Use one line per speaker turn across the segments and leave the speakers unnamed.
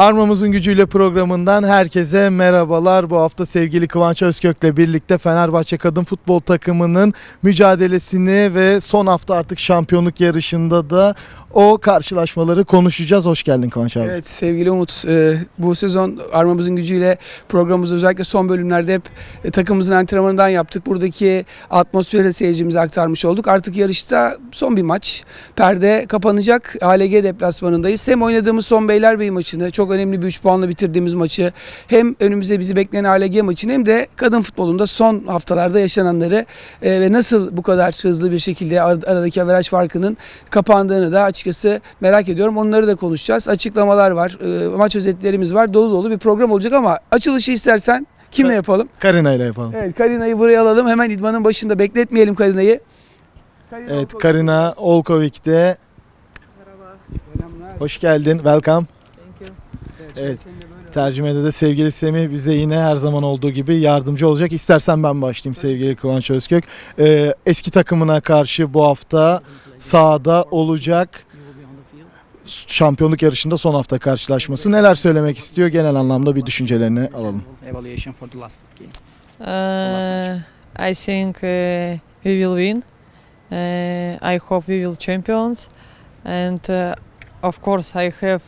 Armamızın Gücüyle programından herkese merhabalar. Bu hafta sevgili Kıvanç Özkök'le birlikte Fenerbahçe Kadın Futbol Takımı'nın mücadelesini ve son hafta artık şampiyonluk yarışında da o karşılaşmaları konuşacağız. Hoş geldin Kıvanç abi.
Evet sevgili Umut e, bu sezon armamızın gücüyle programımızda özellikle son bölümlerde hep e, takımımızın antrenmanından yaptık. Buradaki atmosferi de seyircimize aktarmış olduk. Artık yarışta son bir maç. Perde kapanacak. ALG deplasmanındayız. Hem oynadığımız son Beylerbeyi maçını çok önemli bir 3 puanla bitirdiğimiz maçı hem önümüzde bizi bekleyen ALG maçını hem de kadın futbolunda son haftalarda yaşananları e, ve nasıl bu kadar hızlı bir şekilde ar- aradaki averaj farkının kapandığını da açıkçası merak ediyorum. Onları da konuşacağız. Açıklamalar var, e, maç özetlerimiz var. Dolu dolu bir program olacak ama açılışı istersen kimle yapalım?
Karina ile yapalım.
Evet, Karina'yı buraya alalım. Hemen idmanın başında bekletmeyelim Karina'yı. Karina
Evet
Olkovic.
Karina Olkovik'te.
Selamlar.
Hoş geldin. Welcome. Evet. Tercümede de sevgili Semih bize yine her zaman olduğu gibi yardımcı olacak. İstersen ben başlayayım sevgili Kıvanç Özkök. Ee, eski takımına karşı bu hafta sahada olacak. Şampiyonluk yarışında son hafta karşılaşması. Neler söylemek istiyor? Genel anlamda bir düşüncelerini alalım.
evaluation for the last game.
Uh, I think uh, we will win. Uh, I hope we will champions, and uh, of course I have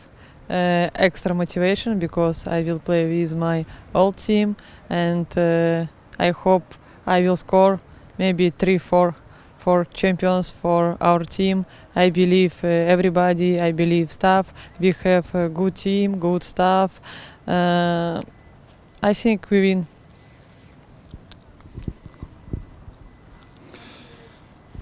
uh, extra motivation because I will play with my old team, and uh, I hope I will score maybe three four, four champions for our team. I believe uh, everybody. I believe staff. We have a good team, good staff. Uh, I think we win.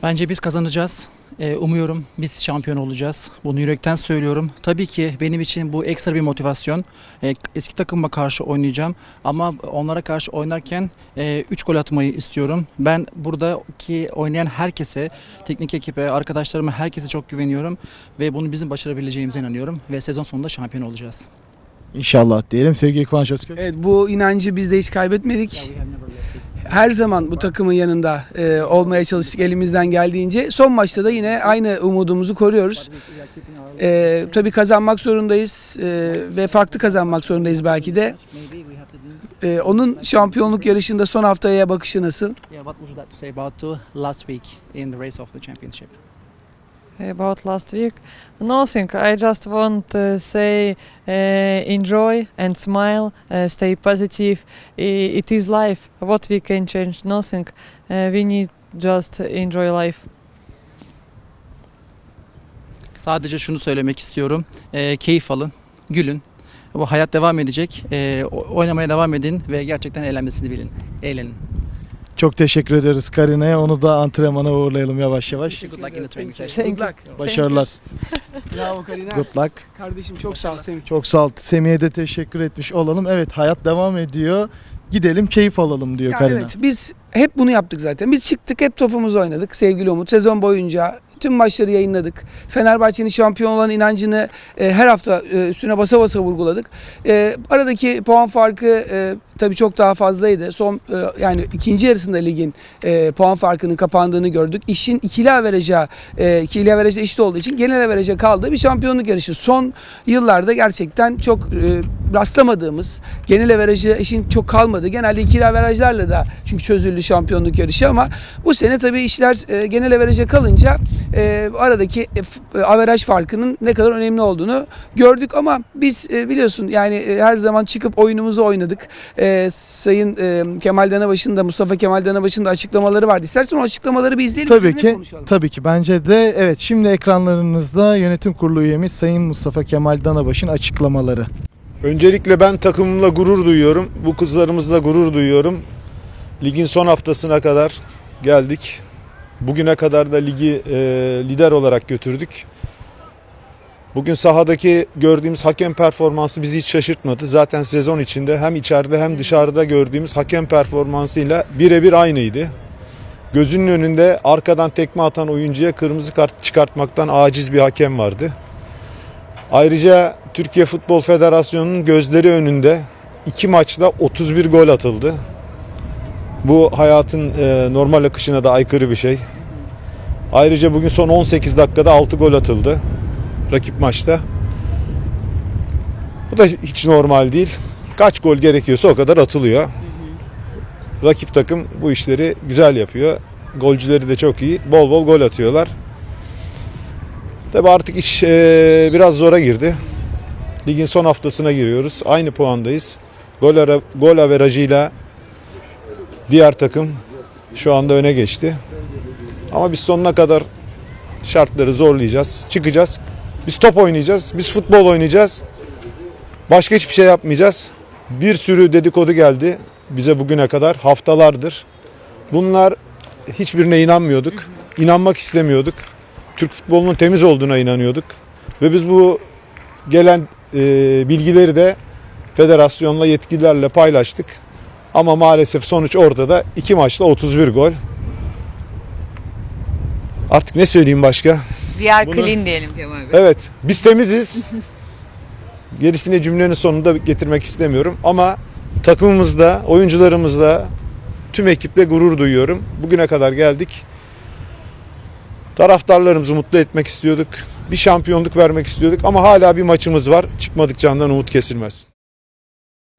Bence biz kazanacağız. Ee, umuyorum biz şampiyon olacağız. Bunu yürekten söylüyorum. Tabii ki benim için bu ekstra bir motivasyon. Ee, eski takıma karşı oynayacağım ama onlara karşı oynarken 3 gol atmayı istiyorum. Ben buradaki oynayan herkese, teknik ekibe, arkadaşlarıma herkese çok güveniyorum ve bunu bizim başarabileceğimize inanıyorum ve sezon sonunda şampiyon olacağız.
İnşallah diyelim sevgili Kıvanç Özkök.
Evet bu inancı biz de hiç kaybetmedik. Her zaman bu takımın yanında e, olmaya çalıştık elimizden geldiğince. Son maçta da yine aynı umudumuzu koruyoruz. E, tabii kazanmak zorundayız e, ve farklı kazanmak zorundayız belki de. E, onun şampiyonluk yarışında son haftaya bakışı nasıl?
Yeah, what would you like to say about last week in the race of the championship?
About last week, nothing. I just want to say uh, enjoy and smile, uh, stay positive. It is life. What we can change? Nothing. Uh, we need just enjoy life.
Sadece şunu söylemek istiyorum. Ee, keyif alın, gülün. Bu hayat devam edecek. O- oynamaya devam edin ve gerçekten eğlenmesini bilin. Eğlenin.
Çok teşekkür ediyoruz Karina'ya. Onu da antrenmana uğurlayalım yavaş yavaş.
Good luck in the training session.
Good luck.
Başarılar.
Bravo Karina.
Good luck.
Kardeşim çok sağ ol Semih.
Çok sağ ol. Semih'e de teşekkür etmiş olalım. Evet hayat devam ediyor. Gidelim keyif alalım diyor
Ya
Karina.
evet biz hep bunu yaptık zaten. Biz çıktık hep topumuzu oynadık sevgili Umut. Sezon boyunca tüm maçları yayınladık. Fenerbahçe'nin şampiyon olan inancını e, her hafta e, üstüne basa basa vurguladık. E, aradaki puan farkı e, tabii çok daha fazlaydı. Son e, yani ikinci yarısında ligin e, puan farkının kapandığını gördük. İşin ikili averaja e, ikili averaja eşit olduğu için genel averaja kaldığı bir şampiyonluk yarışı. Son yıllarda gerçekten çok e, rastlamadığımız genel averajı eşin çok kalmadı. Genelde ikili averajlarla da çünkü çözüldü şampiyonluk yarışı ama bu sene tabii işler e, genel averaja kalınca e, aradaki e, averaj farkının ne kadar önemli olduğunu gördük ama biz e, biliyorsun yani e, her zaman çıkıp oyunumuzu oynadık. E, Sayın e, Kemal Danabaş'ın da Mustafa Kemal Danabaş'ın da açıklamaları vardı. İstersen o açıklamaları bir izleyelim.
Tabii ki.
konuşalım.
Tabii ki. Bence de evet şimdi ekranlarınızda yönetim kurulu üyemiz Sayın Mustafa Kemal Danabaş'ın açıklamaları.
Öncelikle ben takımımla gurur duyuyorum. Bu kızlarımızla gurur duyuyorum. Ligin son haftasına kadar geldik. Bugüne kadar da ligi e, lider olarak götürdük. Bugün sahadaki gördüğümüz hakem performansı bizi hiç şaşırtmadı. Zaten sezon içinde hem içeride hem dışarıda gördüğümüz hakem performansıyla birebir aynıydı. Gözünün önünde arkadan tekme atan oyuncuya kırmızı kart çıkartmaktan aciz bir hakem vardı. Ayrıca Türkiye Futbol Federasyonu'nun gözleri önünde iki maçta 31 gol atıldı. Bu hayatın e, normal akışına da aykırı bir şey. Ayrıca bugün son 18 dakikada 6 gol atıldı rakip maçta. Bu da hiç normal değil. Kaç gol gerekiyorsa o kadar atılıyor. Rakip takım bu işleri güzel yapıyor. Golcüleri de çok iyi. Bol bol gol atıyorlar. Tabi artık iş eee, biraz zora girdi. Ligin son haftasına giriyoruz. Aynı puandayız. Gol, ara, gol averajıyla diğer takım şu anda öne geçti. Ama biz sonuna kadar şartları zorlayacağız. Çıkacağız. Biz top oynayacağız. Biz futbol oynayacağız. Başka hiçbir şey yapmayacağız. Bir sürü dedikodu geldi bize bugüne kadar haftalardır. Bunlar hiçbirine inanmıyorduk. İnanmak istemiyorduk. Türk futbolunun temiz olduğuna inanıyorduk. Ve biz bu gelen e, bilgileri de federasyonla yetkililerle paylaştık. Ama maalesef sonuç ortada. İki maçta 31 gol. Artık ne söyleyeyim başka?
We are
Bunu-
clean diyelim Kemal Bey.
Evet, biz temiziz. Gerisini cümlenin sonunda getirmek istemiyorum ama takımımızda, oyuncularımızla, tüm ekiple gurur duyuyorum. Bugüne kadar geldik. Taraftarlarımızı mutlu etmek istiyorduk. Bir şampiyonluk vermek istiyorduk ama hala bir maçımız var. Çıkmadık candan umut kesilmez.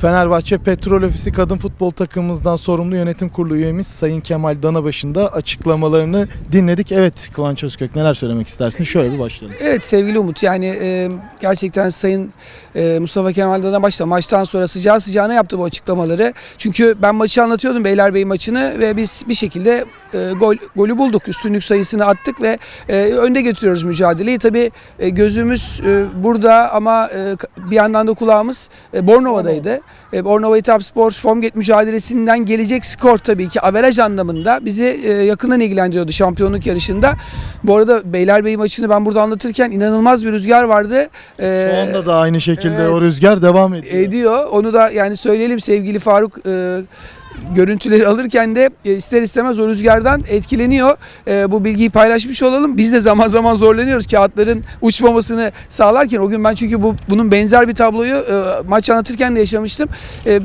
Fenerbahçe Petrol Ofisi Kadın Futbol takımımızdan sorumlu yönetim kurulu üyemiz Sayın Kemal Danabaş'ın da açıklamalarını dinledik. Evet Kıvanç Özkök neler söylemek istersin? Şöyle bir başlayalım.
Evet sevgili Umut yani e, gerçekten Sayın e, Mustafa Kemal Danabaş da maçtan sonra sıcağı sıcağına yaptı bu açıklamaları. Çünkü ben maçı anlatıyordum Beylerbeyi maçını ve biz bir şekilde e, gol golü bulduk. Üstünlük sayısını attık ve e, önde götürüyoruz mücadeleyi. Tabii e, gözümüz e, burada ama e, bir yandan da kulağımız e, Bornova'daydı. E, Bornova Etapspor Formget mücadelesinden gelecek skor tabii ki averaj anlamında bizi e, yakından ilgilendiriyordu şampiyonluk yarışında. Bu arada Beylerbeyi maçını ben burada anlatırken inanılmaz bir rüzgar vardı. E,
Şu anda da aynı şekilde
evet.
o rüzgar devam ediyor.
ediyor. Onu da yani söyleyelim sevgili Faruk e, görüntüleri alırken de e, ister istemez o rüzgardan etkileniyor. E, bu bilgiyi paylaşmış olalım. Biz de zaman zaman zorlanıyoruz kağıtların uçmamasını sağlarken. O gün ben çünkü bu bunun benzer bir tabloyu e, maç anlatırken de yaşamıştım.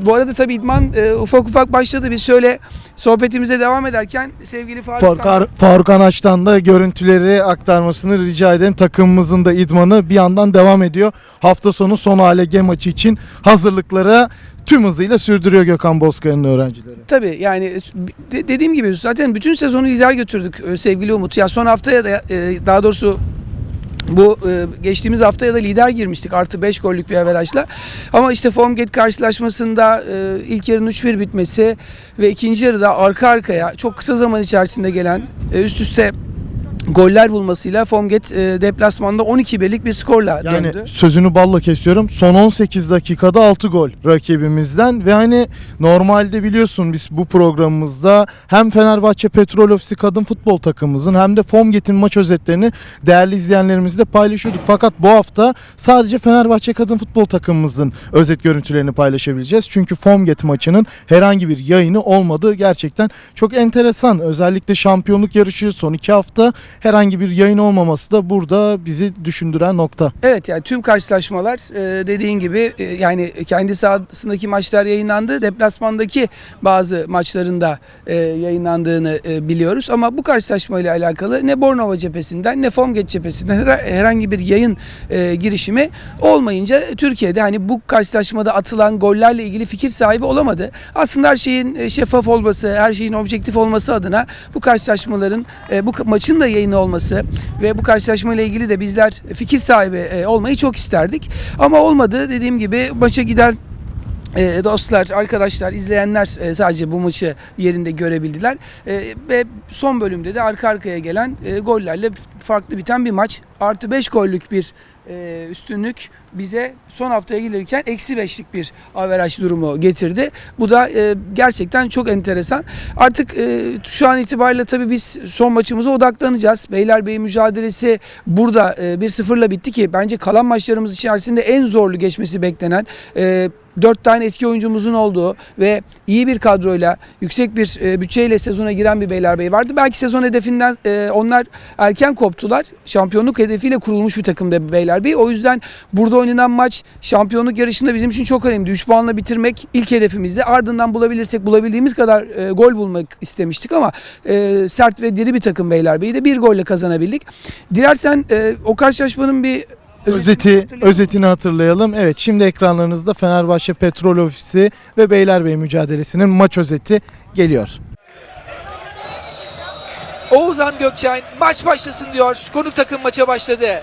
Bu arada tabii idman ufak ufak başladı. Biz şöyle sohbetimize devam ederken sevgili Faruk,
Faruk, Ar- Faruk Anaç'tan da görüntüleri aktarmasını rica ederim. Takımımızın da idmanı bir yandan devam ediyor. Hafta sonu son ALG maçı için hazırlıklara tüm hızıyla sürdürüyor Gökhan Bozkır'ın öğrencileri.
Tabii yani de- dediğim gibi zaten bütün sezonu lider götürdük e, sevgili Umut. Ya son haftaya da e, daha doğrusu bu e, geçtiğimiz haftaya da lider girmiştik artı 5 gollük bir averajla. Ama işte Formgate karşılaşmasında e, ilk yarının 3-1 bitmesi ve ikinci yarıda arka arkaya çok kısa zaman içerisinde gelen e, üst üste goller bulmasıyla Formgate e, deplasmanda 12 birlik bir skorla
Yani
döndü.
sözünü balla kesiyorum. Son 18 dakikada 6 gol rakibimizden ve hani normalde biliyorsun biz bu programımızda hem Fenerbahçe Petrol Ofisi kadın futbol takımımızın hem de Formget'in maç özetlerini değerli izleyenlerimizle paylaşıyorduk. Fakat bu hafta sadece Fenerbahçe kadın futbol takımımızın özet görüntülerini paylaşabileceğiz. Çünkü Formget maçının herhangi bir yayını olmadığı gerçekten çok enteresan. Özellikle şampiyonluk yarışı son iki hafta herhangi bir yayın olmaması da burada bizi düşündüren nokta.
Evet yani tüm karşılaşmalar e, dediğin gibi e, yani kendi sahasındaki maçlar yayınlandı. Deplasmandaki bazı maçlarında e, yayınlandığını e, biliyoruz. Ama bu karşılaşmayla alakalı ne Bornova cephesinden ne Formgate cephesinden her- herhangi bir yayın girişimi olmayınca Türkiye'de hani bu karşılaşmada atılan gollerle ilgili fikir sahibi olamadı. Aslında her şeyin şeffaf olması, her şeyin objektif olması adına bu karşılaşmaların bu maçın da yayını olması ve bu karşılaşmayla ilgili de bizler fikir sahibi e, olmayı çok isterdik. Ama olmadı. Dediğim gibi maça giden e, dostlar, arkadaşlar, izleyenler e, sadece bu maçı yerinde görebildiler. Ve son bölümde de arka arkaya gelen e, gollerle farklı biten bir maç. Artı 5 gollük bir e, üstünlük bize son haftaya gelirken eksi 5'lik bir averaj durumu getirdi. Bu da e, gerçekten çok enteresan. Artık e, şu an itibariyle tabii biz son maçımıza odaklanacağız. Beylerbeyi mücadelesi burada e, 1-0'la bitti ki bence kalan maçlarımız içerisinde en zorlu geçmesi beklenen e, 4 tane eski oyuncumuzun olduğu ve iyi bir kadroyla, yüksek bir e, bütçeyle sezona giren bir Beylerbeyi vardı. Belki sezon hedefinden e, onlar erken koptular. Şampiyonluk hedefiyle kurulmuş bir takımda Beylerbeyi. O yüzden burada oynanan maç şampiyonluk yarışında bizim için çok önemli. 3 puanla bitirmek ilk hedefimizdi. Ardından bulabilirsek bulabildiğimiz kadar e, gol bulmak istemiştik ama e, sert ve diri bir takım Beylerbeyi de bir golle kazanabildik. Dilersen e, o karşılaşmanın bir
Özeti, özetini hatırlayalım. Evet şimdi ekranlarınızda Fenerbahçe Petrol Ofisi ve Beylerbeyi mücadelesinin maç özeti geliyor.
Oğuzhan Gökçen maç başlasın diyor. Konuk takım maça başladı.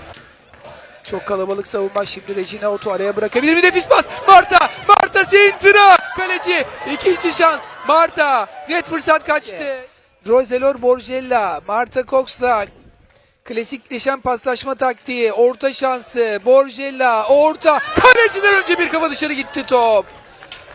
Çok kalabalık savunma şimdi Regina Otu araya bırakabilir mi? Nefis pas. Marta. Marta Sintra. Kaleci. ikinci şans. Marta. Net fırsat kaçtı. Roselor Borgella. Marta Cox'la klasikleşen paslaşma taktiği. Orta şansı. Borgella. Orta. Kaleciden önce bir kafa dışarı gitti top.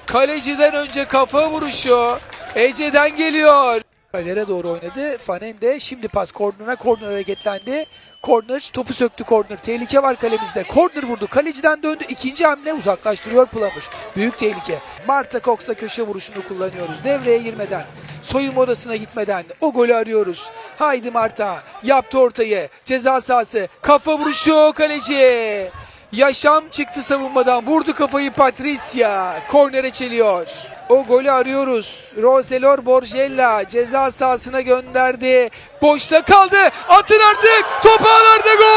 Kaleciden önce kafa vuruşu. Ece'den geliyor. Kalere doğru oynadı. Fanen de şimdi pas kornera. Korner hareketlendi. Korner topu söktü korner. Tehlike var kalemizde. Korner vurdu. Kaleciden döndü. İkinci hamle uzaklaştırıyor Plamur. Büyük tehlike. Marta Cox'la köşe vuruşunu kullanıyoruz. Devreye girmeden. Soyunma odasına gitmeden o golü arıyoruz. Haydi Marta. Yaptı ortayı. Ceza sahası. Kafa vuruşu kaleci. Yaşam çıktı savunmadan. Vurdu kafayı Patricia. Kornere çeliyor. O golü arıyoruz. Roselor Borgella ceza sahasına gönderdi. Boşta kaldı. Atın artık. Top ağlarda gol.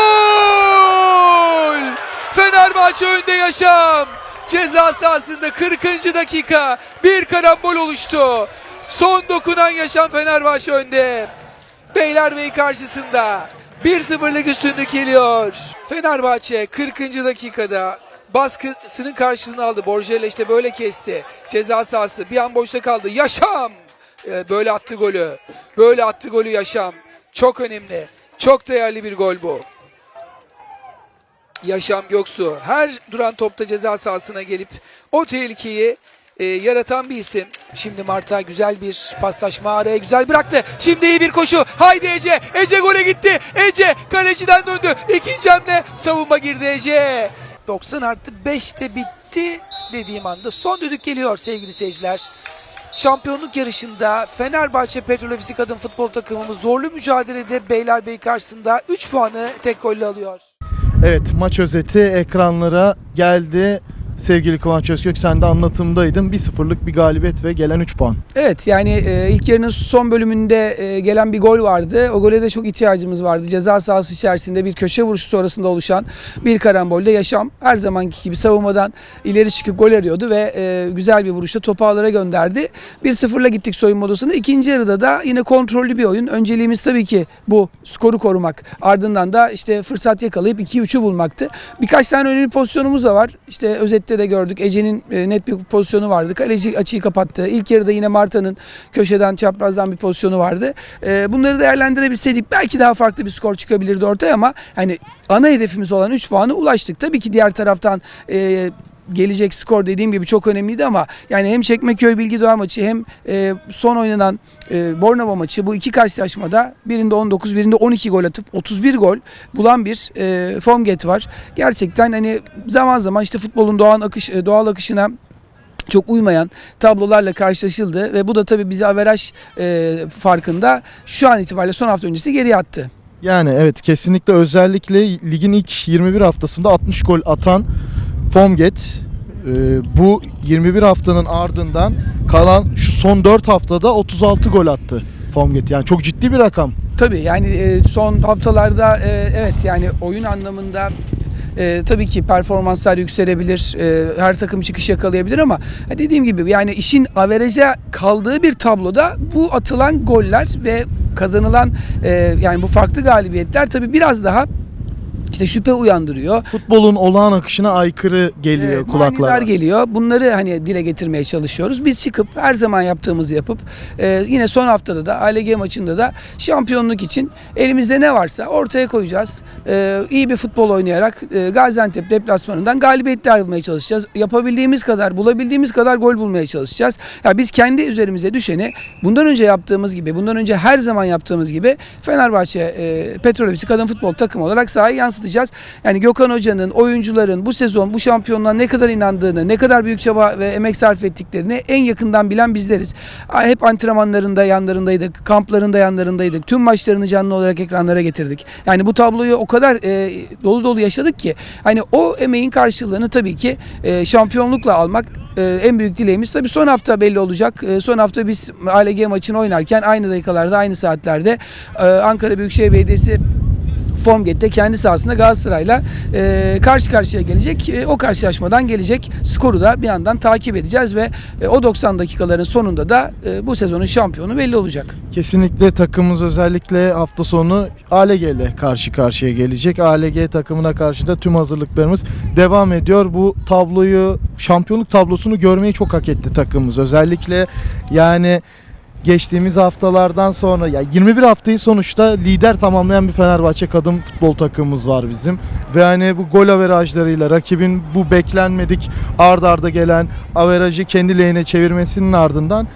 Fenerbahçe önde yaşam. Ceza sahasında 40. dakika bir karambol oluştu. Son dokunan yaşam Fenerbahçe önde. Beylerbeyi karşısında 1-0'lık üstünlük geliyor. Fenerbahçe 40. dakikada baskısının karşılığını aldı. Borjella işte böyle kesti. Ceza sahası bir an boşta kaldı. Yaşam! Ee, Böyle attı golü. Böyle attı golü Yaşam. Çok önemli. Çok değerli bir gol bu. Yaşam Göksu her duran topta ceza sahasına gelip o tehlikeyi e, yaratan bir isim. Şimdi Marta güzel bir paslaşma araya güzel bıraktı. Şimdi iyi bir koşu. Haydi Ece. Ece gole gitti. Ece kaleciden döndü. İkinci hamle savunma girdi Ece. 90 artı 5'te bitti dediğim anda son düdük geliyor sevgili seyirciler. Şampiyonluk yarışında Fenerbahçe Petrol Ofisi Kadın Futbol takımımız zorlu mücadelede Beylerbeyi karşısında 3 puanı tek golle alıyor.
Evet maç özeti ekranlara geldi. Sevgili Kıvanç Özkök sen de anlatımdaydın. 1-0'lık bir galibiyet ve gelen 3 puan.
Evet yani e, ilk yarının son bölümünde e, gelen bir gol vardı. O gole de çok ihtiyacımız vardı. Ceza sahası içerisinde bir köşe vuruşu sonrasında oluşan bir karambolde yaşam her zamanki gibi savunmadan ileri çıkıp gol arıyordu ve e, güzel bir vuruşla topu ağlara gönderdi. 1-0'la gittik soyunma odasına. İkinci yarıda da yine kontrollü bir oyun. Önceliğimiz tabii ki bu skoru korumak. Ardından da işte fırsat yakalayıp 2-3'ü bulmaktı. Birkaç tane önemli pozisyonumuz da var. İşte özette de gördük. Ece'nin e, net bir pozisyonu vardı. Kaleci açıyı kapattı. İlk yarıda yine Marta'nın köşeden çaprazdan bir pozisyonu vardı. E, bunları değerlendirebilseydik belki daha farklı bir skor çıkabilirdi ortaya ama hani ana hedefimiz olan 3 puana ulaştık. Tabii ki diğer taraftan e, gelecek skor dediğim gibi çok önemliydi ama yani hem Çekmeköy Bilgidoğa maçı hem e, son oynanan e, Bornova maçı bu iki karşılaşmada birinde 19 birinde 12 gol atıp 31 gol bulan bir e, Formget var. Gerçekten hani zaman zaman işte futbolun doğal akış e, doğal akışına çok uymayan tablolarla karşılaşıldı ve bu da tabii bizi averaj e, farkında şu an itibariyle son hafta öncesi geriye attı.
Yani evet kesinlikle özellikle ligin ilk 21 haftasında 60 gol atan Formget e, bu 21 haftanın ardından kalan şu son 4 haftada 36 gol attı Formget. Yani çok ciddi bir rakam.
Tabii yani e, son haftalarda e, evet yani oyun anlamında e, tabii ki performanslar yükselebilir. e, her takım çıkış yakalayabilir ama ha, dediğim gibi yani işin averaja kaldığı bir tabloda bu atılan goller ve kazanılan e, yani bu farklı galibiyetler tabii biraz daha işte şüphe uyandırıyor.
Futbolun olağan akışına aykırı geliyor
Evet,
kulaklara.
geliyor. Bunları hani dile getirmeye çalışıyoruz. Biz çıkıp her zaman yaptığımızı yapıp e, yine son haftada da ALG maçında da şampiyonluk için elimizde ne varsa ortaya koyacağız. E, iyi bir futbol oynayarak e, Gaziantep deplasmanından galibiyetle ayrılmaya çalışacağız. Yapabildiğimiz kadar, bulabildiğimiz kadar gol bulmaya çalışacağız. Ya biz kendi üzerimize düşeni bundan önce yaptığımız gibi, bundan önce her zaman yaptığımız gibi Fenerbahçe e, Petrol Ofisi Kadın Futbol takımı olarak sahaya yansıtacağız. Yani Gökhan Hoca'nın, oyuncuların bu sezon bu şampiyonluğa ne kadar inandığını, ne kadar büyük çaba ve emek sarf ettiklerini en yakından bilen bizleriz. Hep antrenmanlarında yanlarındaydık, kamplarında yanlarındaydık. Tüm maçlarını canlı olarak ekranlara getirdik. Yani bu tabloyu o kadar e, dolu dolu yaşadık ki hani o emeğin karşılığını tabii ki e, şampiyonlukla almak e, en büyük dileğimiz. Tabii son hafta belli olacak. E, son hafta biz ALG maçını oynarken aynı dakikalarda, aynı saatlerde e, Ankara Büyükşehir Belediyesi Formget'te kendi sahasında Galatasaray'la e, karşı karşıya gelecek. E, o karşılaşmadan gelecek skoru da bir yandan takip edeceğiz ve e, o 90 dakikaların sonunda da e, bu sezonun şampiyonu belli olacak.
Kesinlikle takımımız özellikle hafta sonu ALG ile karşı karşıya gelecek. ALG takımına karşı da tüm hazırlıklarımız devam ediyor. Bu tabloyu, şampiyonluk tablosunu görmeyi çok hak etti takımımız. Özellikle yani geçtiğimiz haftalardan sonra ya 21 haftayı sonuçta lider tamamlayan bir Fenerbahçe kadın futbol takımımız var bizim. Ve hani bu gol averajlarıyla rakibin bu beklenmedik ard arda gelen averajı kendi lehine çevirmesinin ardından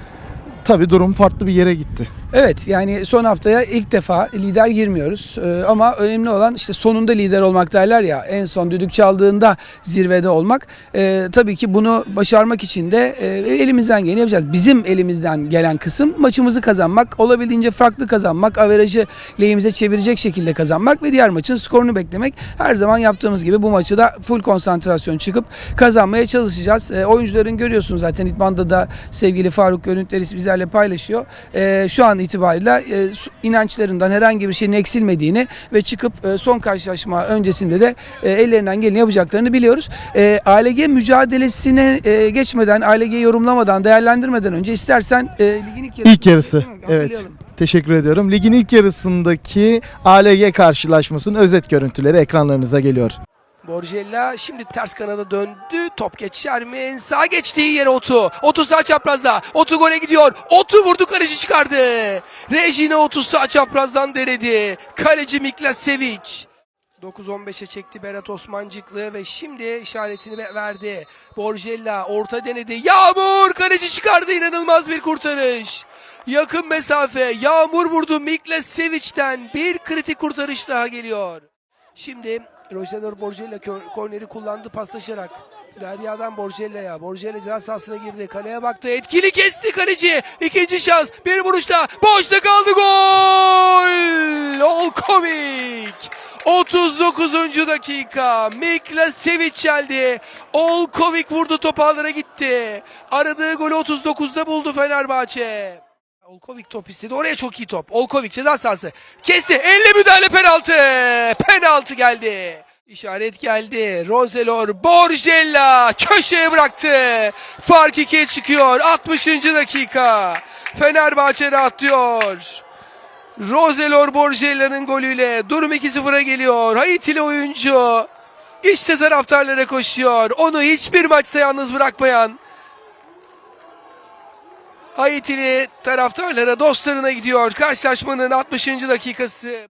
tabii durum farklı bir yere gitti.
Evet yani son haftaya ilk defa lider girmiyoruz Ee, ama önemli olan işte sonunda lider olmak derler ya en son düdük çaldığında zirvede olmak. Ee, tabii ki bunu başarmak için de e, elimizden geleni yapacağız. Bizim elimizden gelen kısım maçımızı kazanmak, olabildiğince farklı kazanmak, averajı lehimize çevirecek şekilde kazanmak ve diğer maçın skorunu beklemek. Her zaman yaptığımız gibi bu maçı da full konsantrasyon çıkıp kazanmaya çalışacağız. Ee, oyuncuların görüyorsunuz zaten İdman'da da sevgili Faruk görüntüleri bizlerle paylaşıyor. Ee, şu an itibariyle e, inançlarından herhangi bir şeyin eksilmediğini ve çıkıp e, son karşılaşma öncesinde de e, ellerinden geleni yapacaklarını biliyoruz. E, ALG mücadelesine e, geçmeden, ALG'yi yorumlamadan, değerlendirmeden önce istersen e, ligin ilk yarısı.
İlk yarısı, evet. Teşekkür ediyorum. Ligin ilk yarısındaki ALG karşılaşmasının özet görüntüleri ekranlarınıza geliyor.
Borjella şimdi ters kanada döndü. Top geçer mi? En sağ geçtiği yere Otu. Otu sağ çaprazda. Otu gole gidiyor. Otu vurdu kaleci çıkardı. Rejine Otu sağ çaprazdan denedi. Kaleci Miklasevic. 9-15'e çekti Berat Osmancıklı ve şimdi işaretini ve- verdi. Borjella orta denedi. Yağmur kaleci çıkardı. İnanılmaz bir kurtarış. Yakın mesafe. Yağmur vurdu Miklasevic'den. Bir kritik kurtarış daha geliyor. Şimdi Rogener Borgella korneri kullandı paslaşarak. Derya'dan Borgella'ya. Borgella ceza sahasına girdi. Kaleye baktı. Etkili kesti kaleci. İkinci şans. Bir vuruşta. Boşta kaldı gol. Olkovic. 39. dakika. Mikla Sevic geldi. Olkovic vurdu top ağlara gitti. Aradığı golü 39'da buldu Fenerbahçe. Olkovic top istedi. Oraya çok iyi top. Olkovic ceza sahası. Kesti. Elle müdahale penaltı. Penaltı geldi. İşaret geldi. Roselor Borgella köşeye bıraktı. Fark ikiye çıkıyor. 60. dakika. Fenerbahçe rahatlıyor. Roselor Borgella'nın golüyle durum 2-0'a geliyor. Haitili oyuncu işte taraftarlara koşuyor. Onu hiçbir maçta yalnız bırakmayan Haitili taraftarlara, dostlarına gidiyor. Karşılaşmanın 60. dakikası.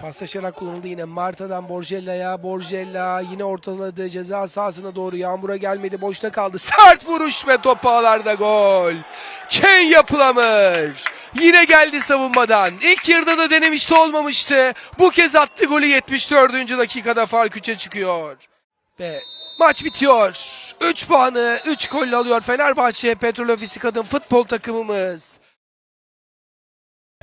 Paslaşarak kullanıldı yine Marta'dan Borgella'ya. Borgella yine ortaladı. Ceza sahasına doğru. Yağmur'a gelmedi. Boşta kaldı. Sert vuruş ve top ağlarda gol. Ken yapılamır. Yine geldi savunmadan. İlk yarıda da denemişti olmamıştı. Bu kez attı golü 74. dakikada fark 3'e çıkıyor. Ve maç bitiyor. 3 puanı 3 golle alıyor Fenerbahçe Petrol Ofisi Kadın Futbol takımımız.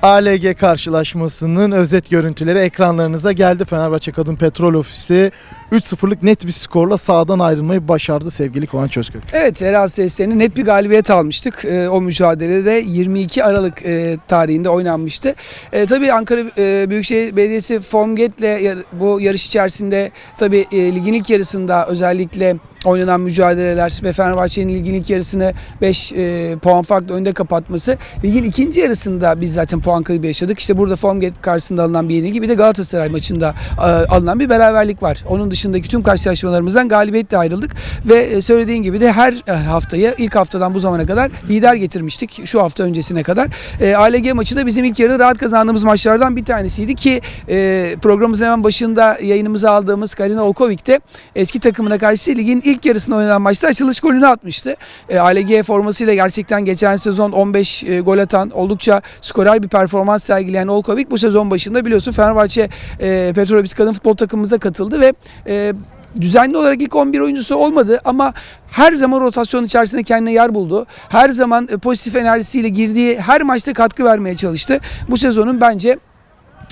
ALG karşılaşmasının özet görüntüleri ekranlarınıza geldi. Fenerbahçe Kadın Petrol Ofisi 3-0'lık net bir skorla sahadan ayrılmayı başardı sevgili Kıvanç Özkök.
Evet Heras testlerini net bir galibiyet almıştık. Ee, o mücadelede 22 Aralık e, tarihinde oynanmıştı. E, tabii Ankara e, Büyükşehir Belediyesi Formget'le yar- bu yarış içerisinde tabii e, ligin ilk yarısında özellikle oynanan mücadeleler ve Fenerbahçe'nin ligin ilk yarısını 5 puan farklı önde kapatması. Ligin ikinci yarısında biz zaten puan kaybı yaşadık. İşte burada Formget karşısında alınan bir yenilgi bir de Galatasaray maçında e, alınan bir beraberlik var. Onun dışındaki tüm karşılaşmalarımızdan galibiyetle ayrıldık ve e, söylediğin gibi de her e, haftayı ilk haftadan bu zamana kadar lider getirmiştik. Şu hafta öncesine kadar. E, ALG maçı da bizim ilk yarıda rahat kazandığımız maçlardan bir tanesiydi ki e, programımızın hemen başında yayınımıza aldığımız Karina Olkovic de eski takımına karşı ligin ilk yarısında oynanan maçta açılış golünü atmıştı. E, ALG formasıyla gerçekten geçen sezon 15 e, gol atan oldukça skorer bir performans sergileyen Olkovic bu sezon başında biliyorsun Fenerbahçe e, Petrobis kadın futbol takımımıza katıldı ve e, düzenli olarak ilk 11 oyuncusu olmadı ama her zaman rotasyon içerisinde kendine yer buldu. Her zaman e, pozitif enerjisiyle girdiği her maçta katkı vermeye çalıştı. Bu sezonun bence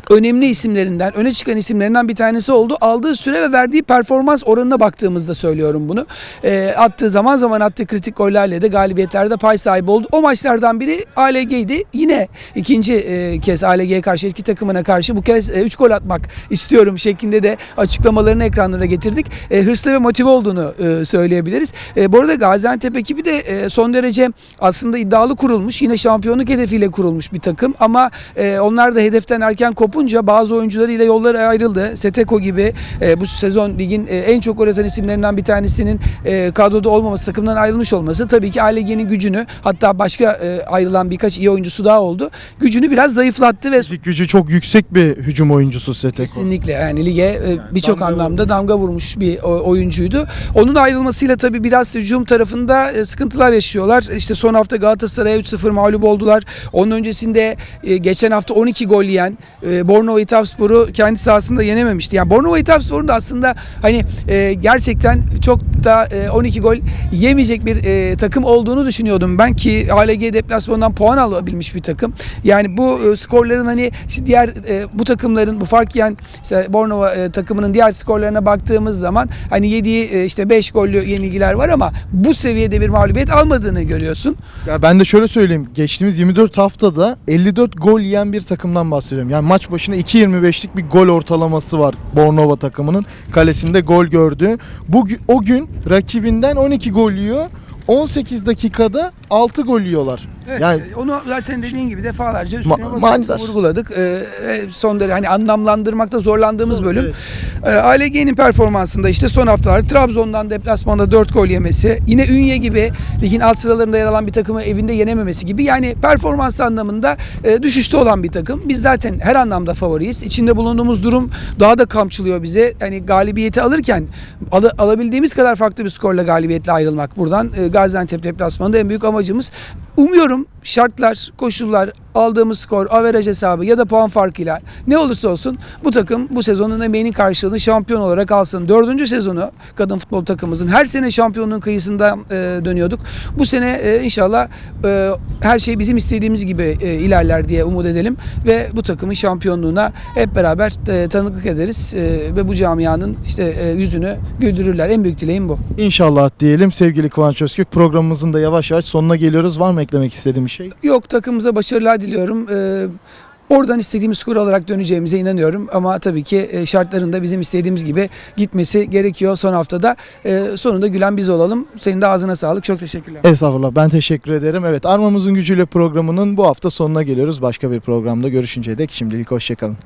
önemli isimlerinden, öne çıkan isimlerinden bir tanesi oldu. Aldığı süre ve verdiği performans oranına baktığımızda söylüyorum bunu. E, attığı zaman zaman attığı kritik gollerle de galibiyetlerde pay sahibi oldu. O maçlardan biri ALG'ydi. Yine ikinci e, kez ALG'ye karşı eski takımına karşı bu kez 3 gol atmak istiyorum şeklinde de açıklamalarını ekranlara getirdik. E, hırslı ve motive olduğunu e, söyleyebiliriz. E, bu arada Gaziantep ekibi de e, son derece aslında iddialı kurulmuş. Yine şampiyonluk hedefiyle kurulmuş bir takım ama e, onlar da hedeften erken kopunca bazı oyuncularıyla yolları ayrıldı. Seteko gibi e, bu sezon ligin e, en çok atan isimlerinden bir tanesinin e, kadroda olmaması, takımdan ayrılmış olması tabii ki ALG'nin gücünü hatta başka e, ayrılan birkaç iyi oyuncusu daha oldu. Gücünü biraz zayıflattı ve
Fizik gücü çok yüksek bir hücum oyuncusu Seteko.
Kesinlikle yani lige e, birçok
damga
anlamda damga vurmuş bir o- oyuncuydu. Onun ayrılmasıyla tabii biraz hücum tarafında e, sıkıntılar yaşıyorlar. İşte son hafta Galatasaray'a 3-0 mağlup oldular. Onun öncesinde e, geçen hafta 12 gol yiyen e, Bornova Itapspor'u kendi sahasında yenememişti. Yani Bornova Itapspor'un da aslında hani e, gerçekten çok da e, 12 gol yemeyecek bir e, takım olduğunu düşünüyordum ben ki ALG deplasmanından puan alabilmiş bir takım. Yani bu e, skorların hani diğer e, bu takımların bu fark yiyen işte Bornova e, takımının diğer skorlarına baktığımız zaman hani yediği e, işte 5 gollü yenilgiler var ama bu seviyede bir mağlubiyet almadığını görüyorsun.
Ya ben de şöyle söyleyeyim. Geçtiğimiz 24 haftada 54 gol yiyen bir takımdan bahsediyorum. Yani maç başına 2.25'lik bir gol ortalaması var Bornova takımının kalesinde gol gördü. Bu gü- o gün rakibinden 12 gol yiyor. 18 dakikada 6 gol yiyorlar.
Evet,
Yani-
onu zaten dediğin gibi defalarca üstüne
Ma- manidar.
vurguladık. Ee, e, son derece hani anlamlandırmakta zorlandığımız
Zor,
bölüm.
evet.
Ee, ALG'nin performansında işte son haftalar Trabzon'dan deplasmanda 4 gol yemesi, yine Ünye gibi ligin alt sıralarında yer alan bir takımı evinde yenememesi gibi yani performans anlamında e, düşüşte olan bir takım. Biz zaten her anlamda favoriyiz. İçinde bulunduğumuz durum daha da kamçılıyor bize. Hani galibiyeti alırken al- alabildiğimiz kadar farklı bir skorla galibiyetle ayrılmak buradan. E, Gaziantep deplasmanında en büyük amacımız. Umuyorum şartlar, koşullar, aldığımız skor, averaj hesabı ya da puan farkıyla ne olursa olsun bu takım bu sezonun emeğinin karşılığını şampiyon olarak alsın. Dördüncü sezonu kadın futbol takımımızın her sene şampiyonluğun kıyısında e, dönüyorduk. Bu sene e, inşallah e, her şey bizim istediğimiz gibi e, ilerler diye umut edelim ve bu takımın şampiyonluğuna hep beraber e, tanıklık ederiz e, ve bu camianın işte e, yüzünü güldürürler. En büyük dileğim bu.
İnşallah diyelim sevgili Kıvanç Özkök. Programımızın da yavaş yavaş sonuna geliyoruz. Var mı eklemek istediğim bir şey?
Yok takımımıza başarılar diliyorum. Ee, oradan istediğimiz skor olarak döneceğimize inanıyorum. Ama tabii ki e, şartların da bizim istediğimiz gibi gitmesi gerekiyor son haftada. Ee, sonunda gülen biz olalım. Senin de ağzına sağlık. Çok teşekkürler.
Estağfurullah ben teşekkür ederim. Evet Armamızın Gücüyle programının bu hafta sonuna geliyoruz. Başka bir programda görüşünceye dek şimdilik hoşçakalın.